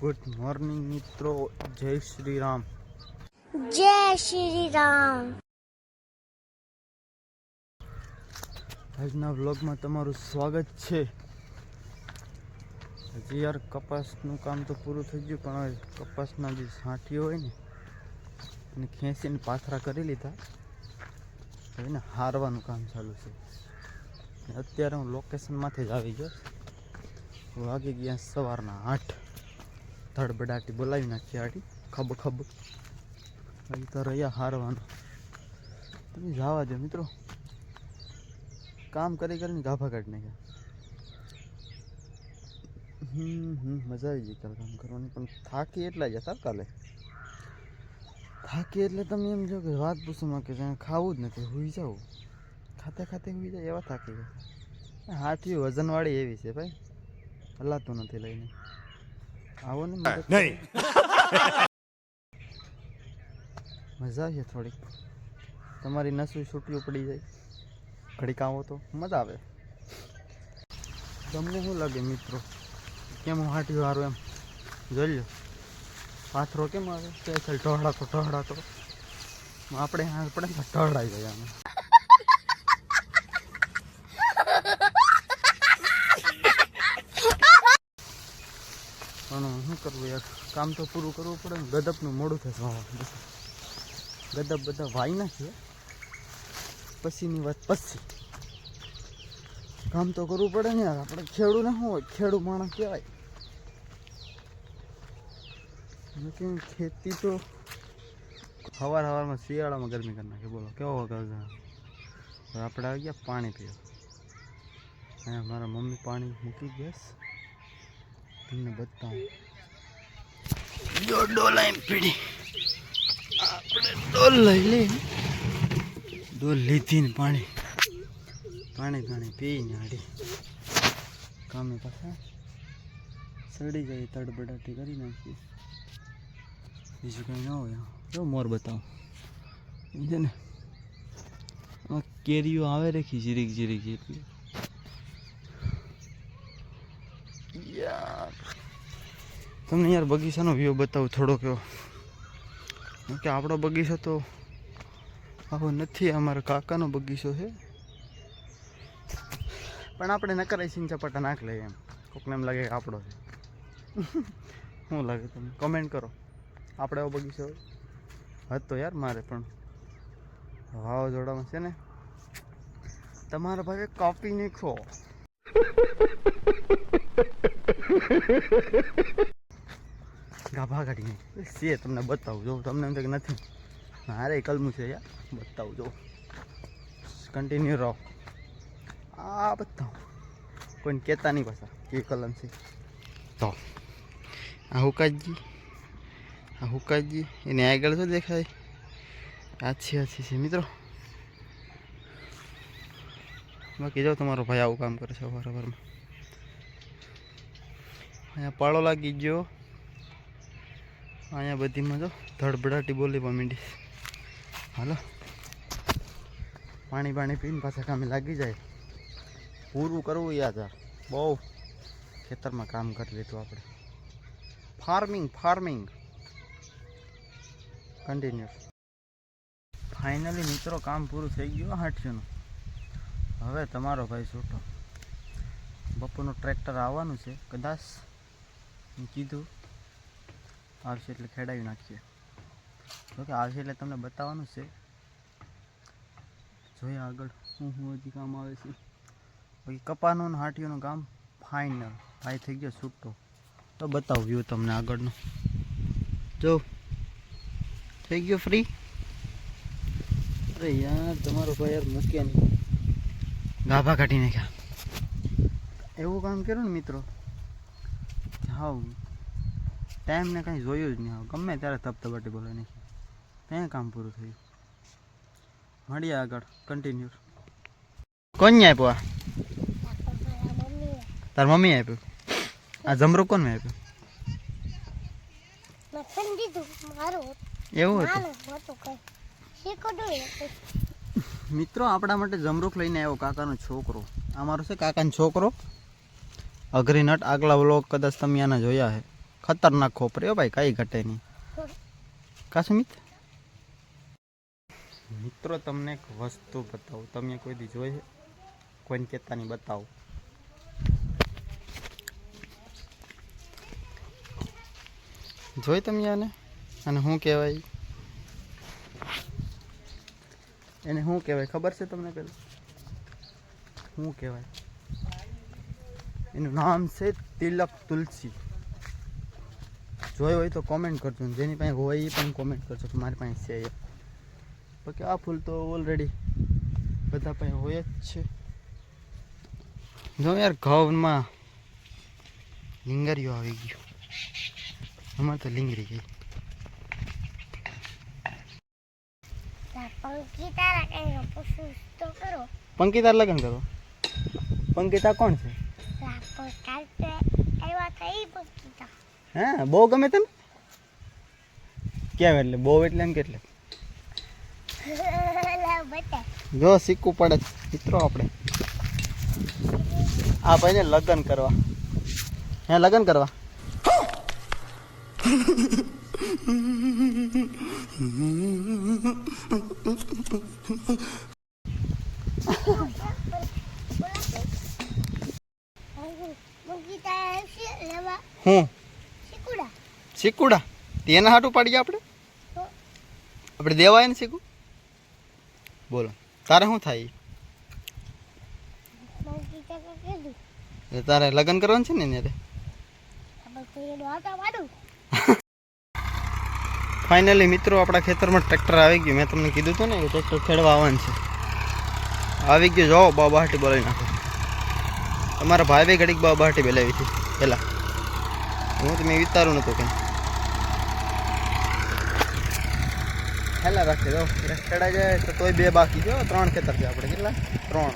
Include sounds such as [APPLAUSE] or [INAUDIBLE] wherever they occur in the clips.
Good morning મિત્રો. જય શ્રી રામ. જય શ્રી રામ. આજના વ્લોગમાં તમારું સ્વાગત છે. હજી યાર કપાસનું કામ તો પૂરું થઈ ગયું પણ હવે કપાસના જે સાંઠીઓ હોય ને એને ખેંચીને પાથરા કરી લીધા. એને હારવાનું કામ ચાલુ છે. અત્યારે હું લોકેશનમાંથી જ આવી ગયો. વાગી ગયા સવારના આઠ. ધડબડાટી બોલાવી નાખી આડી ખબ ખબ. અહીં તો રહ્યા હારવાનું. તમે જવા દો મિત્રો. કામ કરી, કરીને ગાભા કાઢી નાખ્યા. હમ હમ, મજા આવી ગઈ કાલે કામ કરવાની. પણ થાકી એટલા જ હતા કાલે. થાકી એટલે તમે એમ જો કે વાત પૂછોમાં કે જ્યાં ખાવું જ નથી, હુઈ જાવ ખાતે ખાતે હુઈ જાય એવા થાકી ગયા. હાથી વજનવાળી એવી છે ભાઈ. હલાતું નથી લઈને. આવો ને મદદ કરો. [LAUGHS] મજા આવે થોડીક. તમારી નસું છૂટ્યું પડી જાય. ઘડીક આવો તો મજા આવે. તમને શું લાગે મિત્રો? કેમ હું હાટ્યું હારું એમ? જોઈ લો પાથરો કેમ આવે? સ્પેશિયલ ટહડાતો ઢોળાતો આપણે આપણે તો ઢોળાઈ ગયા અમે પણ શું કરવું યાર? કામ તો પૂરું કરવું પડે ને. ગદપનું મોડું થશે વાવા. ગદપ બધા વાઈ નાખીએ પછીની વાત પછી. કામ તો કરવું પડે ને યાર. આપણે ખેડૂને શું હોય ખેડૂ માણસ કહેવાય. લેકિન ખેતી તો સવાર સવારમાં શિયાળામાં ગરમી કરી નાખે. બોલો, કેવો વગર આપણે આવી ગયા પાણી પીવા. અહીંયા મારા મમ્મી પાણી મૂકી ગેસ તમને બતાવું. જો ડોલ પીડી. આપણે ડોલ લઈ ડોલ લીધીને પાણી. પાણી પાણી પીને હાડી. કામે પાછા સડી જાય તડબડાટી કરી નાખી બીજું કંઈ ના હોય જો મોર બતાવો? સમજે ને કેરીઓ આવે રેખી જીરીક જીરીક જેટલી તમને યાર બગીચાનો વ્યૂ બતાવું થોડો કેવો. કે આપણો બગીચો તો આવો નથી, અમારા કાકાનો બગીચો છે. પણ આપણે ન કરાય સિંચા પટ્ટા નાખ લઈએ એમ. કોકને એમ લાગે કે આપણો છે. શું લાગે તમને? કમેન્ટ કરો. આપણે એવો બગીચો હતો યાર મારે પણ. વાવાઝોડામાં છે ને. તમારા ભાગે કાપી નાખો ગાભા કાઢીને છે, તમને બતાવું, જો, તમને એમ કે નથી. મારે કલમું છે, યાર. બતાવું, જો. કન્ટિન્યુ રહો. આ બતાવું. કોઈને કહેતા નહીં પાછા કે કલમ છે. તો, આ હુકાજી આ હુકાજી, એની આગળ શું દેખાય? આછી આછી છે મિત્રો. બાકી જાઓ તમારો ભાઈ આવું કામ કરે છે બરાબરમાં અહીંયા પાળો લાગી ગયો. અહીંયા બધીમાં જો ધડબડાટી બોલી પણ મીંડી હાલો. પાણી પાણી પીને પાછા કામે લાગી જાય. પૂરું કરવું યાદ આ બહુ ખેતરમાં કામ કરી લીધું આપણે. ફાર્મિંગ ફાર્મિંગ કન્ટિન્યુઅસ ફાઇનલી મિત્રો કામ પૂરું થઈ ગયું હાટસીનું હવે તમારો ભાઈ છૂટો. બપોરનું ટ્રેક્ટર આવવાનું છે. કદાચ કીધું આવશે એટલે ખેડાવી નાખીએ. જોકે આવશે એટલે તમને બતાવવાનું છે. જોઈએ આગળ શું શું હજી કામ આવે છે. પછી કપાનું ને હાટીઓનું કામ ફાઇનલ ભાઈ થઈ ગયો છૂટો. તો બતાવું વ્યૂ તમને આગળનું. જો, થઈ ગયો ફ્રી અરે યાર, તમારો ભાઈ યાર મૂક્યા નહીં. ગાભા કાઢી નાખ્યા. એવું કામ કર્યું ને મિત્રો? હાવ ટાઈમને કાંઈ જોયું જ નહીં. ગમે ત્યારે ધબધબાટી બોલે નહીં. ત્યાં કામ પૂરું થયું. મળીએ આગળ. કન્ટિન્યુ કોણ આપ્યું આ? તાર મમ્મી આપ્યું આ જમરો કોણ મેં આપ્યું એવું મિત્રો આપણા માટે જમરૂખ લઈને આવ્યો કાકાનો છોકરો. અમારો છે કાકાનો છોકરો. અઘરી નટ આગલા વ્લોગ કદાચ તમે આના જોયા છે ખતરનાક ખોપરે હો ભાઈ, કઈ ઘટે નહીં. કા સુમિત મિત્રો, તમને એક વસ્તુ બતાવું. તમે કોઈ દી જોઈ કોઈને કહેતા નહીં, બતાવો. જોઈ તમે આને? અને શું કહેવાય? એને શું કહેવાય? ખબર છે તમને પેલું? શું કહેવાય? એનું નામ છે તિલક તુલસી. જોઈ હોય તો કોમેન્ટ કરજો જેની પાસે હોય એ પણ કોમેન્ટ કરજો કે મારી પાસે છે એ. બાકી આ ફૂલ તો ઓલરેડી બધા પાસે હોય જ છે. જો યાર ઘઉંમાં લીંગરીઓ આવી ગયું. અમારે તો લીંગરી ગઈ પંકિતા લગ્ન કરો? પંકિતા કોણ છે? હા, બહુ ગમે તમે? કેમ એટલે? બહુ એટલે એમ કેટલે? જો, શીખવું પડે. મિત્રો આપણે. આ ભાઈને લગ્ન કરવા. હે, લગ્ન કરવા? હમ શીકુડા તેના હાટું પાડીએ આપણે? આપણે દેવાય ને શીખું બોલો, તારે શું થાય? એ તારે લગ્ન કરવાનું છે ને એનો ફાઇનલી મિત્રો, આપણા ખેતરમાં ટ્રેક્ટર આવી ગયું. મેં તમને કીધું હતું ને કે ટ્રેક્ટર ખેડવા આવવાનું છે. આવી ગયું. જાઓ બાબાહાટી બોલાવી નાખો. તમારા ભાઈ ઘડીક બાબાહાટી બોલાવી હતી પહેલાં. હું તમે વિચારું નહોતું કંઈ. હેલા રાખી દો ખેડા જાય તો તોય બે બાકી છે ત્રણ ખેતર છે આપણે, કેટલા? ત્રણ.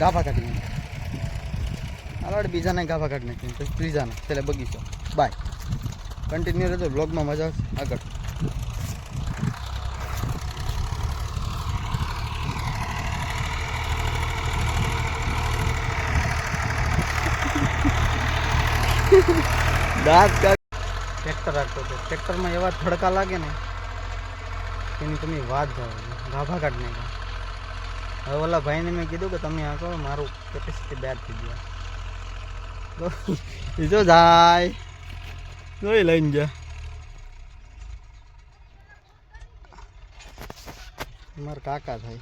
ગાભા કાઢી નાખી આગળ બીજાને ગાભા કાઢી નાખી પછી ત્રીજાને, છેલ્લે બગીચો. બાય. કન્ટિન્યુ રહેજો બ્લોગમાં મજા આવશે. આગળ. દાંત ટ્રેક્ટર રાખતો હતો. ટ્રેક્ટરમાં એવા ધડકા લાગે ને એની તમે વાત જાઓ ગાભા કાઢ નાખ્યા. હવે ઓલા ભાઈને મેં કીધું કે તમે આ કહો મારું કેપેસિટી બેર થઈ ગયા. બીજો જાય. જોઈ લઈને ગયા. મારા કાકા થાય.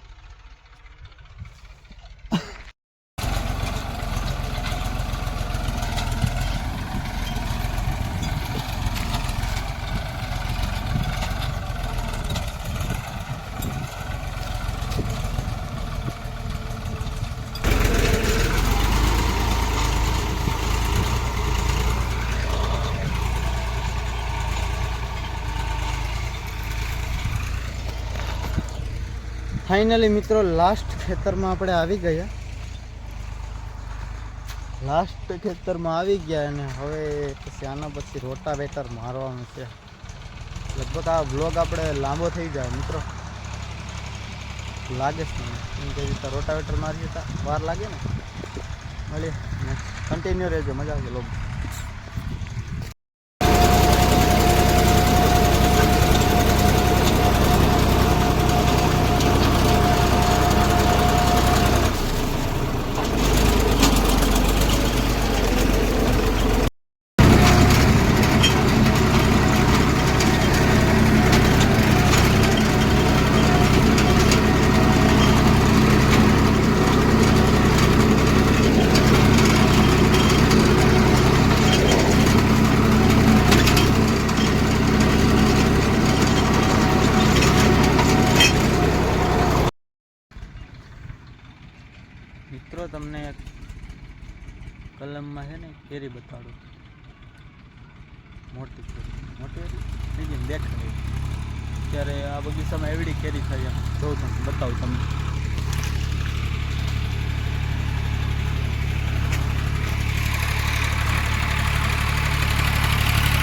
ફાઇનલી મિત્રો લાસ્ટ ખેતરમાં આપણે આવી ગયા. લાસ્ટ ખેતરમાં આવી ગયા અને હવે પછી આના પછી રોટાવેટર મારવાનું છે. લગભગ આ બ્લોગ આપણે લાંબો થઈ જાય મિત્રો. લાગે છે મને. એમ કે રીતે રોટાવેટર મારી હતા વાર લાગે ને. મળીએ. કન્ટિન્યુ રહેજો. મજા આવશે. લોગ મિત્રો, તમને એક કલમમાં છે ને કેરી બતાડું. મોટી કેરી મોટી બીજી દેખાય. ત્યારે આ બગીચામાં એવડી કેરી થઈ એમ. જોઉં તમને, બતાવું તમને.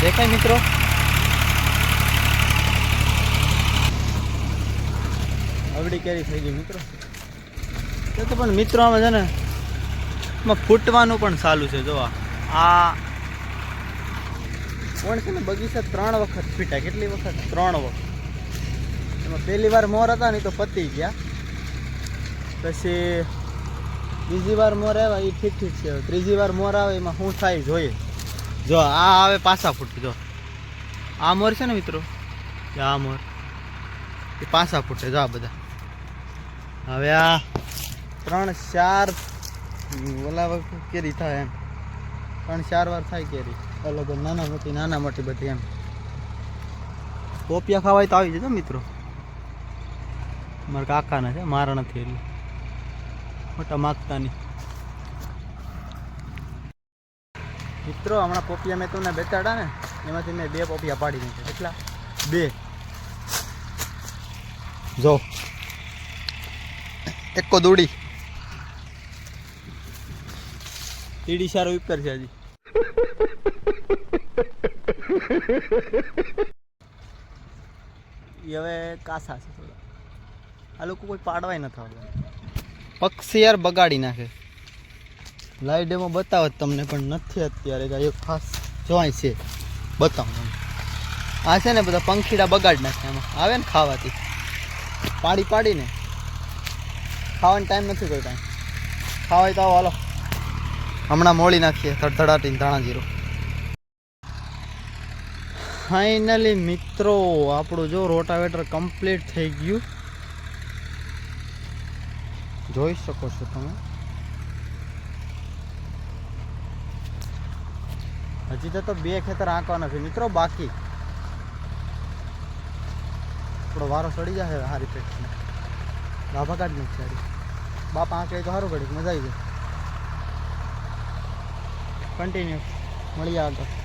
દેખાય મિત્રો? અવડી કેરી થઈ ગઈ મિત્રો. તો પણ મિત્રો આમાં છે ને એમાં ફૂટવાનું પણ સારું છે જો આ પણ છે ને બગીચા ત્રણ વખત ફીટા કેટલી વખત? ત્રણ વખત. એમાં પહેલી વાર મોર હતા ને તો પતી ગયા. પછી બીજી વાર મોર આવ્યા એ ઠીક ઠીક છે. ત્રીજી વાર મોર આવે, એમાં શું થાય જોઈએ. જો, આ આવે પાછા ફૂટ, જો. આ મોર છે ને મિત્રો? આ મોર. એ પાછા ફૂટે, જો આ બધા. હવે આ ત્રણ ચાર ઓલા વખત કેરી થાય એમ. ત્રણ ચાર વાર થાય કેરી. અલગ નાના મોટી નાના મોટી બધી એમ. પોપિયા ખાવાય તો આવી જજો મિત્રો. મારા કાકાના છે, મારા નથી એટલે. મોટા માગતા નહીં. મિત્રો, હમણાં પોપિયા મેં તમને બેતાડા ને, એમાંથી મેં બે પોપિયા પાડી દીધા કેટલા? બે. જો. એકો દોડી. તીડી સારો ઉપર છે હજી. એ હવે કાસા છે થોડા. આ લોકો કોઈ પાડવાય નથી આવતા પક્ષી યાર બગાડી નાખે. લાઈવ એમાં બતાવે તમને પણ નથી અત્યારે કાંઈ. ખાસ જોવાય છે. બતાવું આ છે ને બધા પંખીડા બગાડી નાખે એમાં આવે ને ખાવાથી. પાડી પાડીને. ખાવાનો ટાઈમ નથી કોઈ ટાઈમ ખાવાય તો આવો હાલો. હમણાં મોળી નાખીએ ધડધડાટીને ધાણા જીરો. ફાઇનલી મિત્રો, આપણું જો રોટાવેટર કમ્પ્લીટ થઈ ગયું. જોઈ શકો છો તમે. હજી તો બે ખેતર આંકવા નથી. મિત્રો, બાકી. થોડો વારો સડી જાય હારી પેટ ગાભા કાઢ નથી બાપા આંકે તો સારું ઘડી મજા આવી જાય. કન્ટિન્યુ મળીએ આગળ.